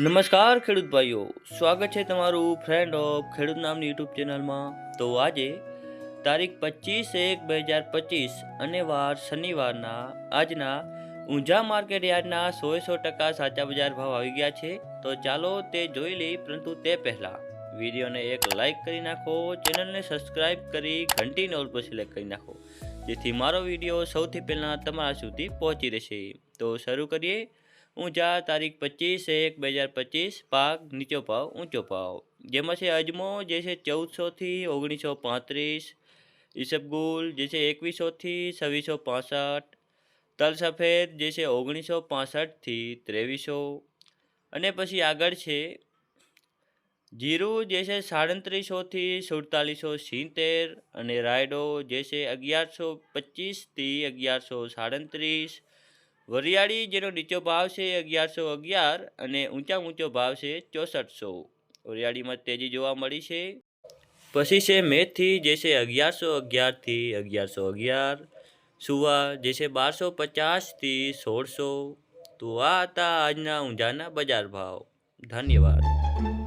નમસ્કાર, ખેડૂત ભાઈઓ. સ્વાગત છે તમારું ફ્રેન્ડ ઓફ ખેડૂત નામની યુટ્યુબ ચેનલમાં. તો આજે તારીખ પચીસ એક બે હજાર પચીસ અને વાર શનિવારના, આજના ઊંઝા માર્કેટ યાર્ડના સો સો ટકા સાચા બજાર ભાવ આવી ગયા છે. તો ચાલો તે જોઈ લઈ પરંતુ તે પહેલાં વિડીયોને એક લાઈક કરી નાખો, ચેનલને સબસ્ક્રાઇબ કરી ઘંટીને ઓલ પર સિલેક્ટ કરી નાખો, જેથી મારો વીડિયો સૌથી પહેલાં તમારા સુધી પહોંચી રહેશે. તો શરૂ કરીએ. ઊંચા, તારીખ પચીસ એક બે હજાર પચીસ પાક નીચો ભાવ, ઊંચો ભાવ. જેમાં છે અજમો, જે છે ચૌદસોથી ઓગણીસો પાંત્રીસ, ઈસબગુલ, જે છે એકવીસોથી છવ્વીસો પાસઠ તલ સફેદ જે છે ઓગણીસો પાસઠથી ત્રેવીસો. અને પછી આગળ છે જીરું, જે છે સાડત્રીસોથી સુડતાલીસો સિત્તેર અને રાયડો, જે છે અગિયારસો પચીસથી અગિયારસો સાડત્રીસ વરિયાળી, જેનો નીચો ભાવ છે અગિયારસો અગિયાર અને ઊંચા ઊંચો ભાવ છે ચોસઠસો. વરિયાળીમાં તેજી જોવા મળી છે. પછી છે મેથી, જે છે અગિયારસો અગિયારથી અગિયારસો અગિયાર. સુવા, જે છે બારસો પચાસથી સોળસો. તો આ હતા આજના ઊંઝાના બજાર ભાવ. ધન્યવાદ.